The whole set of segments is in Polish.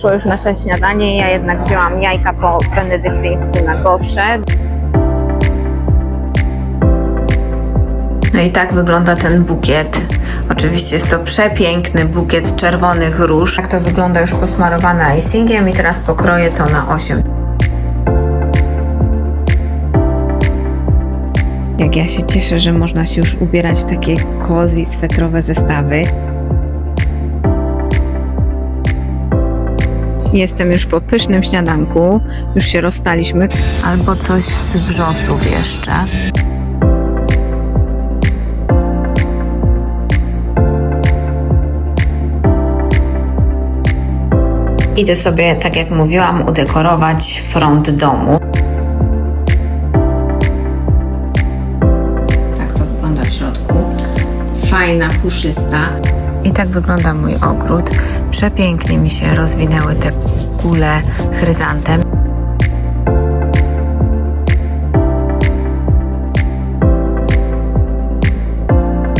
przyszło już nasze śniadanie. Ja jednak wzięłam jajka po benedyktyńsku na gofrze. No i tak wygląda ten bukiet. Oczywiście jest to przepiękny bukiet czerwonych róż. Tak to wygląda już posmarowane icingiem i teraz pokroję to na 8. Jak ja się cieszę, że można się już ubierać w takie cozy, swetrowe zestawy. Jestem już po pysznym śniadanku. Już się rozstaliśmy. Albo coś z wrzosów jeszcze. Idę sobie, tak jak mówiłam, udekorować front domu. Tak to wygląda w środku. Fajna, puszysta. I tak wygląda mój ogród. Przepięknie mi się rozwinęły te kule chryzantem.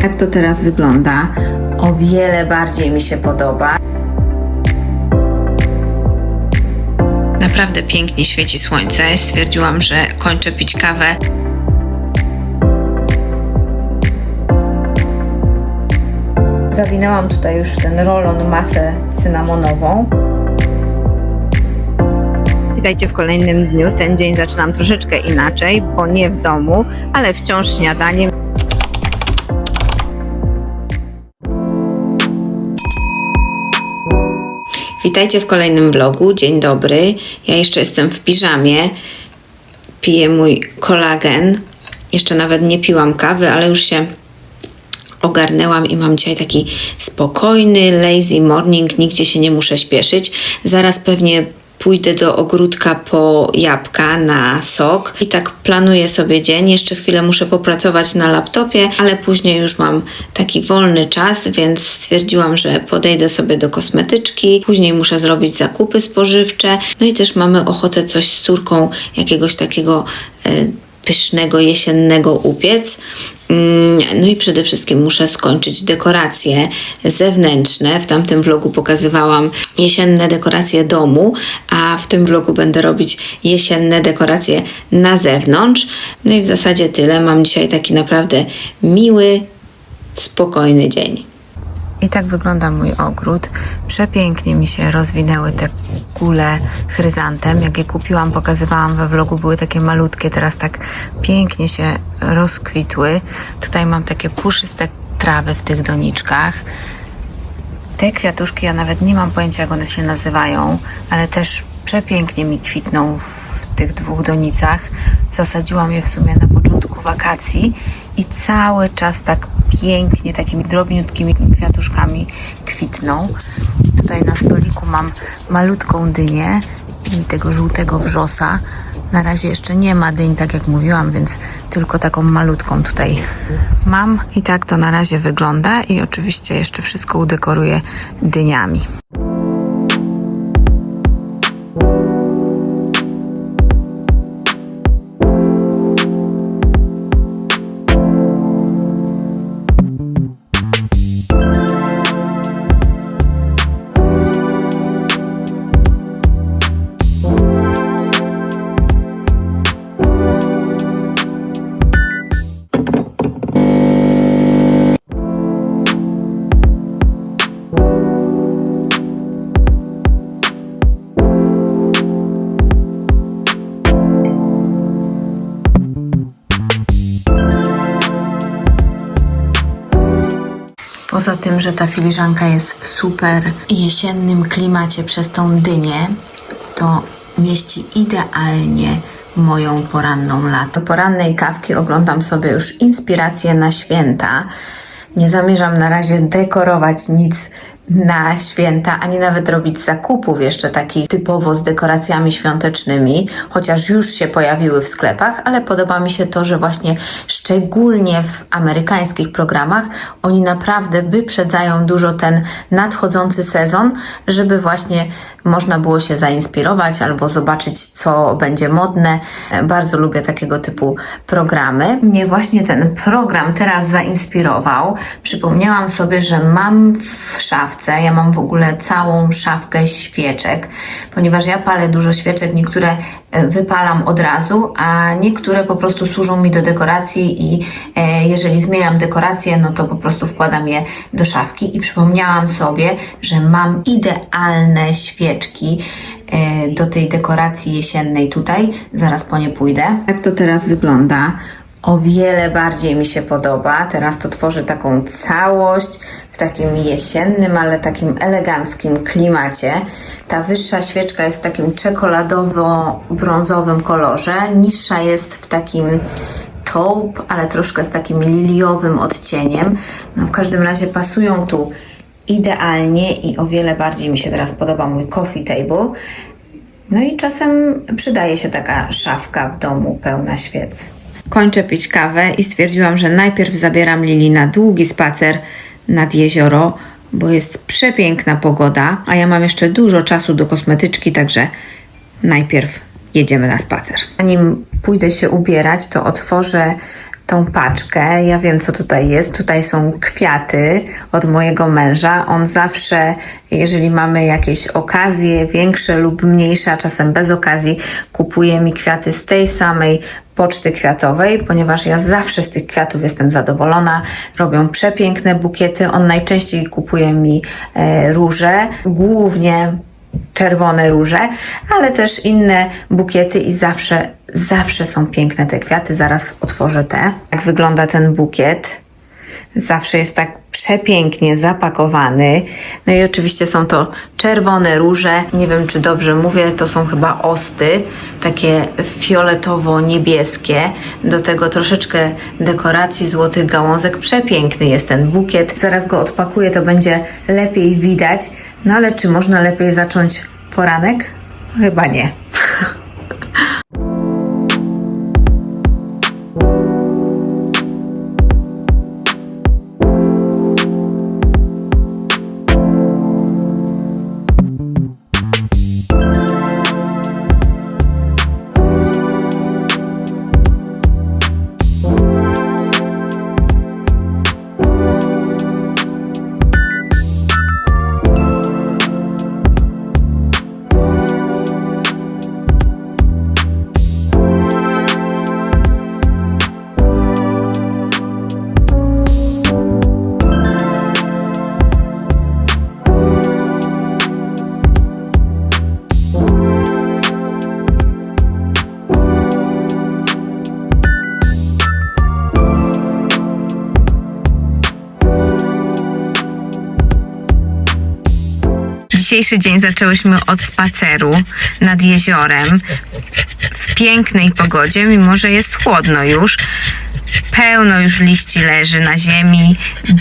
Jak to teraz wygląda? O wiele bardziej mi się podoba. Naprawdę pięknie świeci słońce. Stwierdziłam, że kończę pić kawę. Zawinęłam tutaj już ten rolon masę cynamonową. Witajcie w kolejnym dniu. Ten dzień zaczynam troszeczkę inaczej, bo nie w domu, ale wciąż śniadaniem. Witajcie w kolejnym vlogu. Dzień dobry. Ja jeszcze jestem w piżamie. Piję mój kolagen. Jeszcze nawet nie piłam kawy, ale już się ogarnęłam i mam dzisiaj taki spokojny, lazy morning. Nigdzie się nie muszę śpieszyć. Zaraz pewnie pójdę do ogródka po jabłka na sok i tak planuję sobie dzień. Jeszcze chwilę muszę popracować na laptopie, ale później już mam taki wolny czas, więc stwierdziłam, że podejdę sobie do kosmetyczki. Później muszę zrobić zakupy spożywcze. No i też mamy ochotę coś z córką jakiegoś takiego e, pysznego jesiennego upiec. Mm, No i przede wszystkim muszę skończyć dekoracje zewnętrzne. W tamtym vlogu pokazywałam jesienne dekoracje domu, a w tym vlogu będę robić jesienne dekoracje na zewnątrz. No i w zasadzie tyle. Mam dzisiaj taki naprawdę miły, spokojny dzień. I tak wygląda mój ogród. Przepięknie mi się rozwinęły te kule chryzantem. Jak je kupiłam, pokazywałam we vlogu, były takie malutkie, teraz tak pięknie się rozkwitły. Tutaj mam takie puszyste trawy w tych doniczkach. Te kwiatuszki, ja nawet nie mam pojęcia, jak one się nazywają, ale też przepięknie mi kwitną w tych dwóch donicach. Zasadziłam je w sumie na początku wakacji i cały czas tak pięknie, takimi drobniutkimi kwiatuszkami kwitną. Tutaj na stoliku mam malutką dynię i tego żółtego wrzosa. Na razie jeszcze nie ma dyń, tak jak mówiłam, więc tylko taką malutką tutaj mam. I tak to na razie wygląda i oczywiście jeszcze wszystko udekoruję dyniami. Poza tym, że ta filiżanka jest w super jesiennym klimacie przez tą dynię, to mieści idealnie moją poranną latę. Do porannej kawki oglądam sobie już inspiracje na święta. Nie zamierzam na razie dekorować nic na święta, ani nawet robić zakupów jeszcze takich typowo z dekoracjami świątecznymi, chociaż już się pojawiły w sklepach, ale podoba mi się to, że właśnie szczególnie w amerykańskich programach oni naprawdę wyprzedzają dużo ten nadchodzący sezon, żeby właśnie można było się zainspirować albo zobaczyć, co będzie modne. Bardzo lubię takiego typu programy. Mnie właśnie ten program teraz zainspirował. Przypomniałam sobie, że mam w szafie szafce. Ja mam w ogóle całą szafkę świeczek, ponieważ ja palę dużo świeczek, niektóre e, wypalam od razu, a niektóre po prostu służą mi do dekoracji i e, jeżeli zmieniam dekorację, no to po prostu wkładam je do szafki i przypomniałam sobie, że mam idealne świeczki e, do tej dekoracji jesiennej tutaj. Zaraz po nie pójdę. Jak to teraz wygląda? O wiele bardziej mi się podoba. Teraz to tworzy taką całość w takim jesiennym, ale takim eleganckim klimacie. Ta wyższa świeczka jest w takim czekoladowo-brązowym kolorze, niższa jest w takim taupe, ale troszkę z takim liliowym odcieniem. No w każdym razie pasują tu idealnie i o wiele bardziej mi się teraz podoba mój coffee table. No i czasem przydaje się taka szafka w domu pełna świec. Kończę pić kawę i stwierdziłam, że najpierw zabieram Lili na długi spacer nad jezioro, bo jest przepiękna pogoda, a ja mam jeszcze dużo czasu do kosmetyczki, także najpierw jedziemy na spacer. Zanim pójdę się ubierać, to otworzę tą paczkę. Ja wiem, co tutaj jest. Tutaj są kwiaty od mojego męża. On zawsze, jeżeli mamy jakieś okazje, większe lub mniejsze, a czasem bez okazji, kupuje mi kwiaty z tej samej poczty kwiatowej, ponieważ ja zawsze z tych kwiatów jestem zadowolona. Robią przepiękne bukiety. On najczęściej kupuje mi e, róże, głównie czerwone róże, ale też inne bukiety i zawsze, zawsze są piękne te kwiaty. Zaraz otworzę te. Jak wygląda ten bukiet? Zawsze jest tak przepięknie zapakowany. No i oczywiście są to czerwone róże. Nie wiem, czy dobrze mówię, to są chyba osty, takie fioletowo-niebieskie. Do tego troszeczkę dekoracji złotych gałązek. Przepiękny jest ten bukiet. Zaraz go odpakuję, to będzie lepiej widać. No ale czy można lepiej zacząć poranek? Chyba nie. Dzisiejszy dzień zaczęłyśmy od spaceru nad jeziorem w pięknej pogodzie, mimo że jest chłodno już. Pełno już liści leży na ziemi,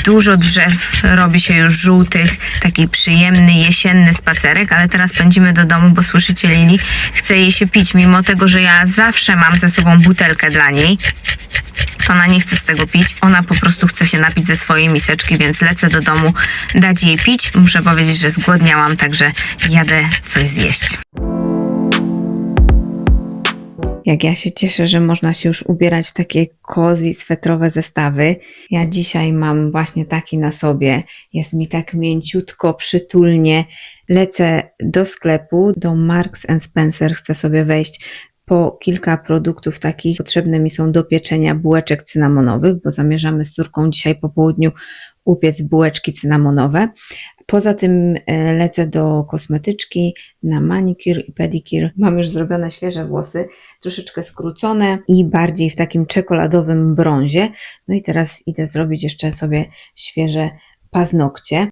dużo drzew robi się już żółtych, taki przyjemny jesienny spacerek, ale teraz pędzimy do domu, bo słyszycie Lili, chce jej się pić, mimo tego, że ja zawsze mam ze sobą butelkę dla niej to ona nie chce z tego pić. Ona po prostu chce się napić ze swojej miseczki, więc lecę do domu dać jej pić. Muszę powiedzieć, że zgłodniałam, także jadę coś zjeść. Jak ja się cieszę, że można się już ubierać w takie cozy, swetrowe zestawy. Ja dzisiaj mam właśnie taki na sobie. Jest mi tak mięciutko, przytulnie. Lecę do sklepu, do Marks Spencer. Chcę sobie wejść po kilka produktów takich potrzebne mi są do pieczenia bułeczek cynamonowych, bo zamierzamy z córką dzisiaj po południu upiec bułeczki cynamonowe. Poza tym e, lecę do kosmetyczki na manicure i pedicure. Mam już zrobione świeże włosy, troszeczkę skrócone i bardziej w takim czekoladowym brązie. No i teraz idę zrobić jeszcze sobie świeże paznokcie.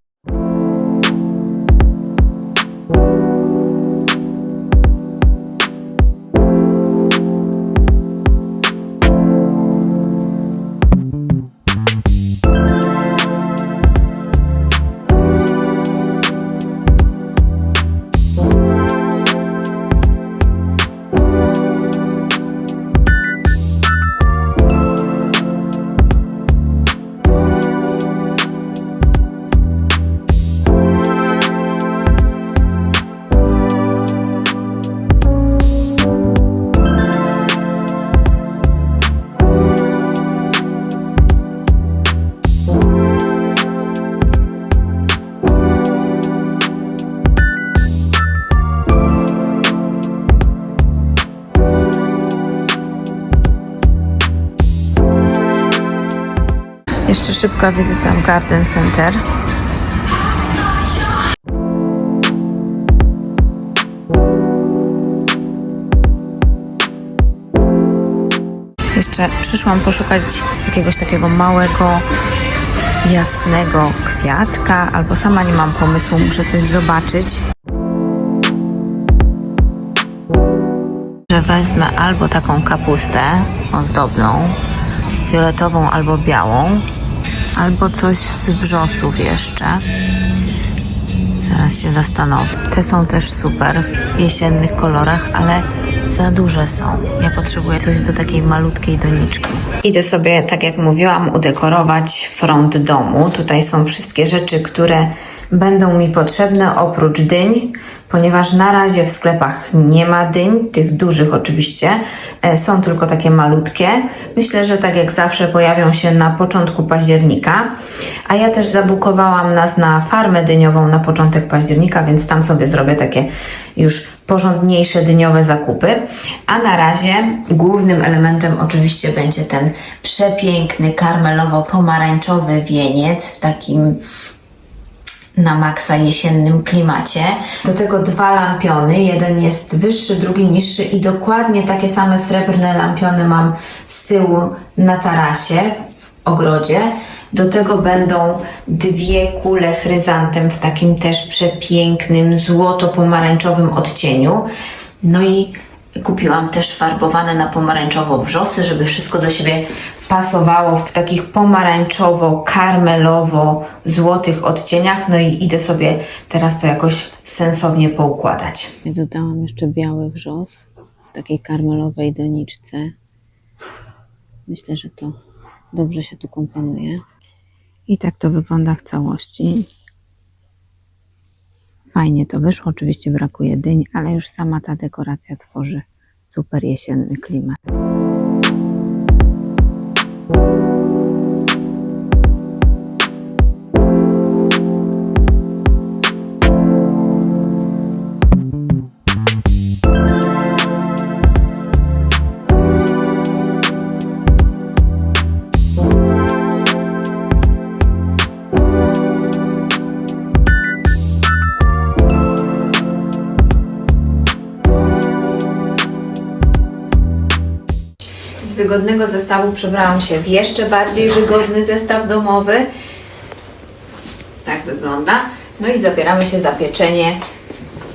Szybka wizyta w Garden Center. Jeszcze przyszłam poszukać jakiegoś takiego małego, jasnego kwiatka, albo sama nie mam pomysłu, muszę coś zobaczyć. Że wezmę albo taką kapustę ozdobną, fioletową albo białą, albo coś z wrzosów jeszcze. Zaraz się zastanowię. Te są też super w jesiennych kolorach, ale za duże są. Ja potrzebuję coś do takiej malutkiej doniczki. Idę sobie, tak jak mówiłam, udekorować front domu. Tutaj są wszystkie rzeczy, które będą mi potrzebne oprócz dyń, ponieważ na razie w sklepach nie ma dyń, tych dużych oczywiście, e, są tylko takie malutkie. Myślę, że tak jak zawsze pojawią się na początku października, a ja też zabukowałam nas na farmę dyniową na początek października, więc tam sobie zrobię takie już porządniejsze dyniowe zakupy. A na razie głównym elementem oczywiście będzie ten przepiękny karmelowo-pomarańczowy wieniec w takim na maksa jesiennym klimacie. Do tego dwa lampiony. Jeden jest wyższy, drugi niższy i dokładnie takie same srebrne lampiony mam z tyłu na tarasie w ogrodzie. Do tego będą dwie kule chryzantem w takim też przepięknym złoto-pomarańczowym odcieniu. No i kupiłam też farbowane na pomarańczowo wrzosy, żeby wszystko do siebie pasowało w takich pomarańczowo-karmelowo-złotych odcieniach. No i idę sobie teraz to jakoś sensownie poukładać. Ja dodałam jeszcze biały wrzos w takiej karmelowej doniczce. Myślę, że to dobrze się tu komponuje. I tak to wygląda w całości. Fajnie to wyszło, oczywiście brakuje dyń, ale już sama ta dekoracja tworzy super jesienny klimat. Wygodnego zestawu przebrałam się w jeszcze bardziej wygodny zestaw domowy. Tak wygląda. No i zabieramy się za pieczenie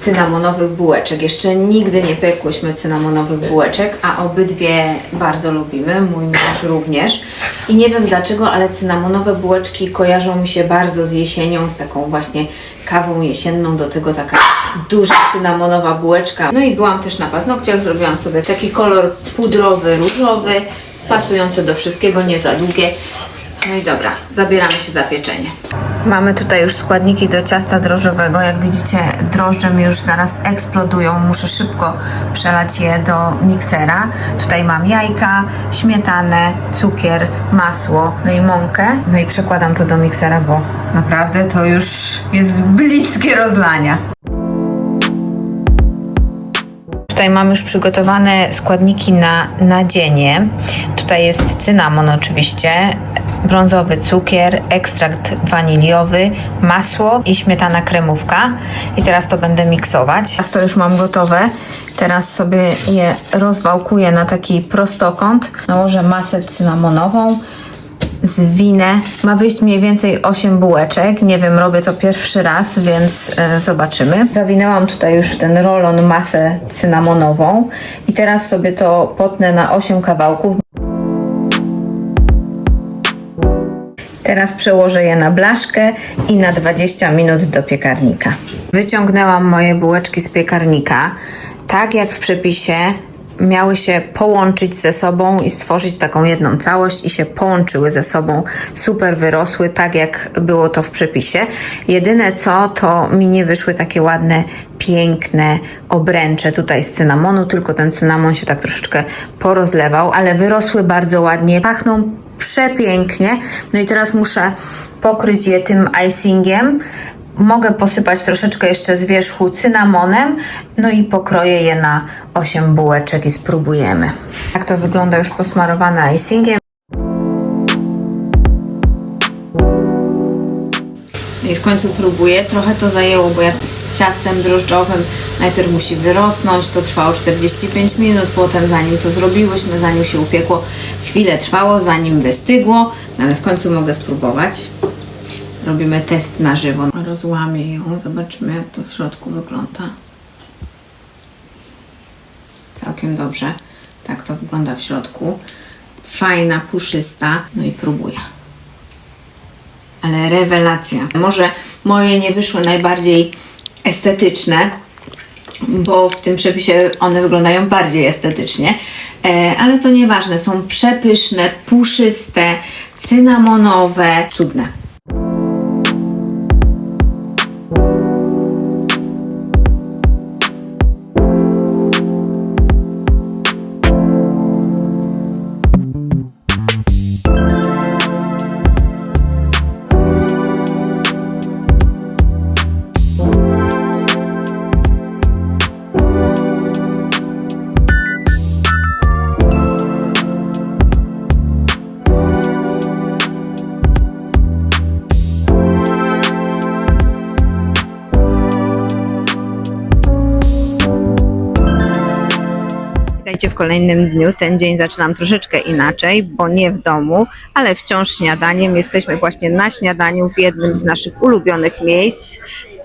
cynamonowych bułeczek. Jeszcze nigdy nie piekłyśmy cynamonowych bułeczek, a obydwie bardzo lubimy, mój mąż również. I nie wiem dlaczego, ale cynamonowe bułeczki kojarzą mi się bardzo z jesienią, z taką właśnie kawą jesienną, do tego taka duża cynamonowa bułeczka. No i byłam też na paznokciach, zrobiłam sobie taki kolor pudrowy, różowy, pasujący do wszystkiego, nie za długie. No i dobra, zabieramy się za pieczenie. Mamy tutaj już składniki do ciasta drożdżowego. Jak widzicie, drożdże mi już zaraz eksplodują. Muszę szybko przelać je do miksera. Tutaj mam jajka, śmietanę, cukier, masło, no i mąkę. No i przekładam to do miksera, bo naprawdę to już jest bliskie rozlania. Tutaj mam już przygotowane składniki na nadzienie. Tutaj jest cynamon oczywiście, brązowy cukier, ekstrakt waniliowy, masło i śmietana kremówka. I teraz to będę miksować. To już mam gotowe. Teraz sobie je rozwałkuję na taki prostokąt. Nałożę masę cynamonową zwinę. Ma wyjść mniej więcej 8 bułeczek. Nie wiem, robię to pierwszy raz, więc e, zobaczymy. Zawinęłam tutaj już ten rolon masę cynamonową i teraz sobie to potnę na 8 kawałków. Teraz przełożę je na blaszkę i na 20 minut do piekarnika. Wyciągnęłam moje bułeczki z piekarnika. Tak jak w przepisie miały się połączyć ze sobą i stworzyć taką jedną całość i się połączyły ze sobą, super wyrosły, tak jak było to w przepisie. Jedyne co, to mi nie wyszły takie ładne, piękne obręcze tutaj z cynamonu, tylko ten cynamon się tak troszeczkę porozlewał, ale wyrosły bardzo ładnie, pachną przepięknie. No i teraz muszę pokryć je tym icingiem. Mogę posypać troszeczkę jeszcze z wierzchu cynamonem, no i pokroję je na 8 bułeczek i spróbujemy. Jak to wygląda już posmarowane icingiem. I w końcu próbuję. Trochę to zajęło, bo jak z ciastem drożdżowym najpierw musi wyrosnąć, to trwało 45 minut, potem zanim to zrobiłyśmy, zanim się upiekło, chwilę trwało, zanim wystygło, no ale w końcu mogę spróbować. Robimy test na żywo. Rozłamię ją, zobaczymy jak to w środku wygląda. Całkiem dobrze. Tak to wygląda w środku. Fajna, puszysta. No i próbuję. Ale rewelacja. Może moje nie wyszły najbardziej estetyczne, bo w tym przepisie one wyglądają bardziej estetycznie, e, ale to nieważne. Są przepyszne, puszyste, cynamonowe, cudne. Witajcie w kolejnym dniu. Ten dzień zaczynam troszeczkę inaczej, bo nie w domu, ale wciąż śniadaniem. Jesteśmy właśnie na śniadaniu w jednym z naszych ulubionych miejsc w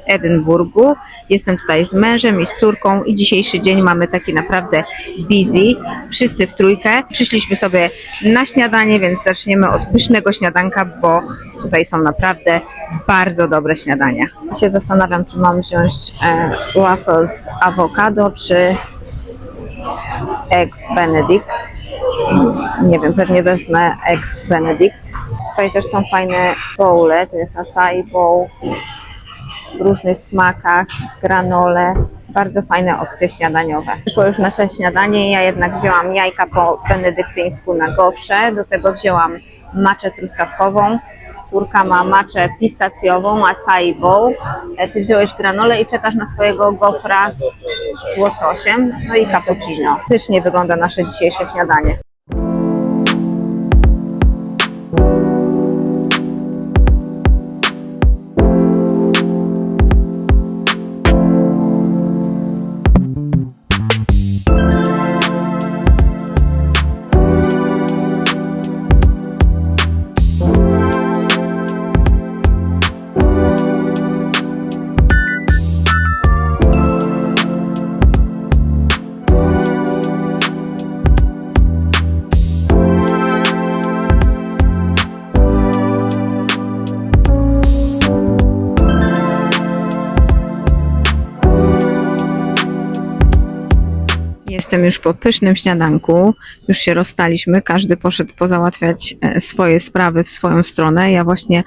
Edynburgu. Jestem tutaj z mężem i z córką i dzisiejszy dzień mamy taki naprawdę busy. Wszyscy w trójkę. Przyszliśmy sobie na śniadanie, więc zaczniemy od pysznego śniadanka, bo tutaj są naprawdę bardzo dobre śniadania. Ja się zastanawiam, czy mam wziąć e, waffle z awokado, czy z Eggs Benedict. Nie wiem, pewnie wezmę Eggs Benedict. Tutaj też są fajne bowle, to jest acai bowl w różnych smakach, granole. Bardzo fajne opcje śniadaniowe. Przyszło już nasze śniadanie, ja jednak wzięłam jajka po benedyktyńsku na gofrze, do tego wzięłam maczę truskawkową, córka ma maczę pistacjową, acai bowl, E, ty wziąłeś granolę i czekasz na swojego gofra z, łososiem, no i cappuccino. Pysznie wygląda nasze dzisiejsze śniadanie. Już po pysznym śniadanku. Już się rozstaliśmy. Każdy poszedł pozałatwiać e, swoje sprawy w swoją stronę. Ja właśnie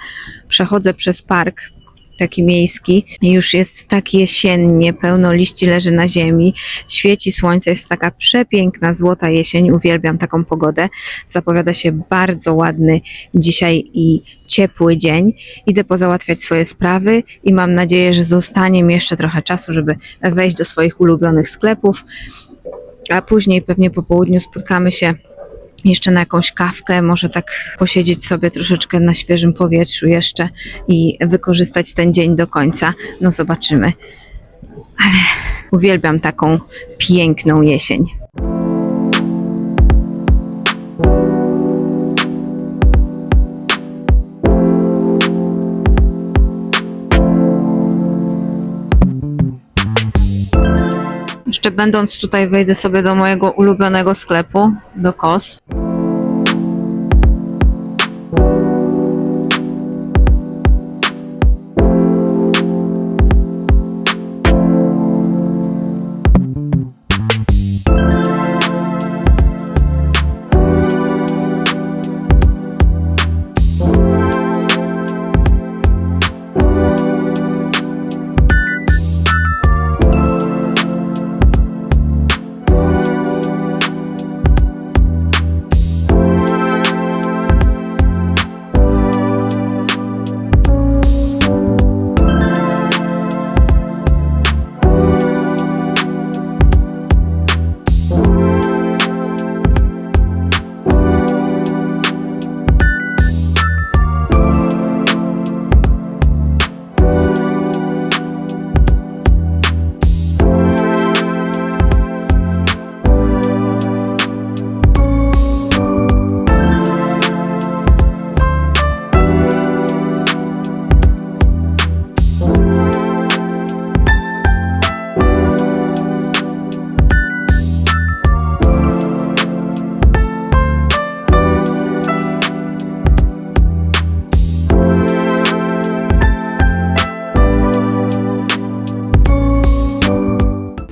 przechodzę przez park taki miejski. Już jest tak jesiennie, pełno liści leży na ziemi, świeci słońce, jest taka przepiękna, złota jesień. Uwielbiam taką pogodę. Zapowiada się bardzo ładny dzisiaj i ciepły dzień. Idę pozałatwiać swoje sprawy i mam nadzieję, że zostanie mi jeszcze trochę czasu, żeby wejść do swoich ulubionych sklepów a później pewnie po południu spotkamy się jeszcze na jakąś kawkę, może tak posiedzieć sobie troszeczkę na świeżym powietrzu jeszcze i wykorzystać ten dzień do końca. No zobaczymy. Ale uwielbiam taką piękną jesień. Jeszcze będąc tutaj, wejdę sobie do mojego ulubionego sklepu, do KOS.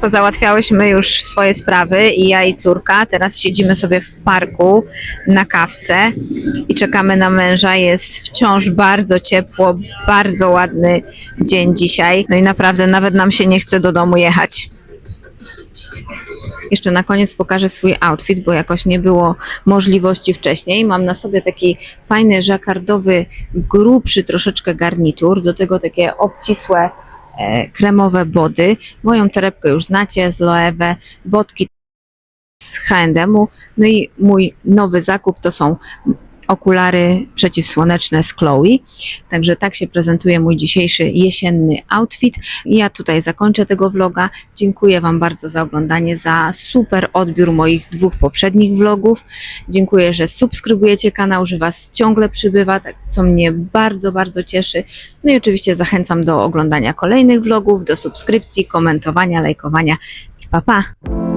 Załatwiałyśmy już swoje sprawy i ja i córka. Teraz siedzimy sobie w parku na kawce i czekamy na męża. Jest wciąż bardzo ciepło, bardzo ładny dzień dzisiaj. No i naprawdę nawet nam się nie chce do domu jechać. Jeszcze na koniec pokażę swój outfit, bo jakoś nie było możliwości wcześniej. Mam na sobie taki fajny żakardowy, grubszy troszeczkę garnitur, do tego takie obcisłe kremowe body. Moją torebkę już znacie z Loewe, botki z H&M-u. No i mój nowy zakup to są okulary przeciwsłoneczne z Chloe. Także tak się prezentuje mój dzisiejszy jesienny outfit. Ja tutaj zakończę tego vloga. Dziękuję Wam bardzo za oglądanie, za super odbiór moich dwóch poprzednich vlogów. Dziękuję, że subskrybujecie kanał, że Was ciągle przybywa, tak, co mnie bardzo, bardzo cieszy. No i oczywiście zachęcam do oglądania kolejnych vlogów, do subskrypcji, komentowania, lajkowania pa pa!